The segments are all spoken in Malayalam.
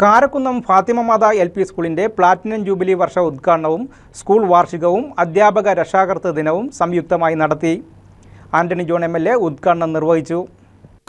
കാരക്കുന്നം ഫാത്തിമ മാത എൽ പി സ്കൂളിന്റെ പ്ലാറ്റിനം ജൂബിലി വർഷ ഉദ്ഘാടനവും സ്കൂൾ വാർഷികവും അധ്യാപക രക്ഷാകർത്തൃ ദിനവും സംയുക്തമായി നടത്തി. Antony John M L A ഉദ്ഘാടനം നിർവഹിച്ചു.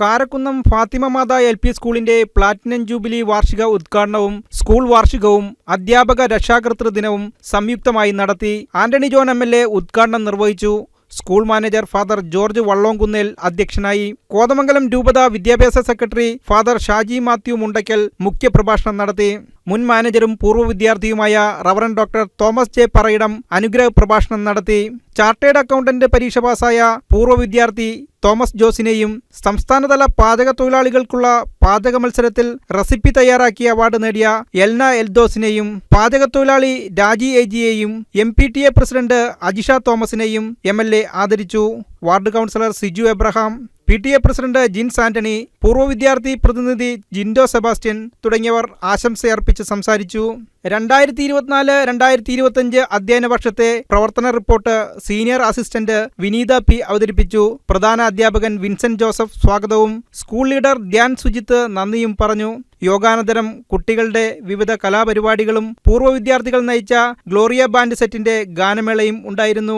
കാരക്കുന്നം ഫാത്തിമ മാത എൽ പി സ്കൂളിന്റെ പ്ലാറ്റിനം ജൂബിലി വാർഷിക ഉദ്ഘാടനവും സ്കൂൾ വാർഷികവും അധ്യാപക രക്ഷാകർത്തൃ ദിനവും സംയുക്തമായി നടത്തി. Antony John M L A ഉദ്ഘാടനം നിർവഹിച്ചു. School manager father George Vallonkunnel അധ്യക്ഷനായി. കോതമംഗലം രൂപത വിദ്യാഭ്യാസ സെക്രട്ടറി ഫാദർ ഷാജി മാത്യു മുണ്ടയ്ക്കൽ മുഖ്യപ്രഭാഷണം നടത്തി. മുൻ മാനേജറും പൂർവ വിദ്യാർത്ഥിയുമായ reverend doctor Thomas J Parayidam അനുഗ്രഹ പ്രഭാഷണം നടത്തി. ചാർട്ടേഡ് അക്കൗണ്ടന്റ് പരീക്ഷ പാസായ പൂർവ വിദ്യാർത്ഥി തോമസ് ജോസിനെയും സംസ്ഥാനതല പാചക തൊഴിലാളികൾക്കുള്ള പാചക മത്സരത്തിൽ റെസിപ്പി തയ്യാറാക്കിയ അവാർഡ് നേടിയ എൽന എൽദോസിനെയും പാചക തൊഴിലാളി Raji എജിയെയും M P T A president Ajisha തോമസിനെയും M L A ആദരിച്ചു. Ward councillor Siju Abraham P T A president Jins Antony പൂർവ വിദ്യാർത്ഥി പ്രതിനിധി ജിൻഡോ സെബാസ്റ്റ്യൻ തുടങ്ങിയവർ ആശംസയർപ്പിച്ച് സംസാരിച്ചു. രണ്ടായിരത്തി ഇരുപത്തിനാല് രണ്ടായിരത്തി ഇരുപത്തിയഞ്ച് അധ്യയന വർഷത്തെ പ്രവർത്തന report senior assistant Vineetha P അവതരിപ്പിച്ചു. പ്രധാന അധ്യാപകൻ വിൻസെന്റ് ജോസഫ് സ്വാഗതവും സ്കൂൾ ലീഡർ ധ്യാൻ സുജിത്ത് നന്ദിയും പറഞ്ഞു. യോഗാനന്തരം കുട്ടികളുടെ വിവിധ കലാപരിപാടികളും പൂർവ വിദ്യാർത്ഥികൾ നയിച്ച ഗ്ലോറിയ ബാൻഡ് സെറ്റിന്റെ ഗാനമേളയും ഉണ്ടായിരുന്നു.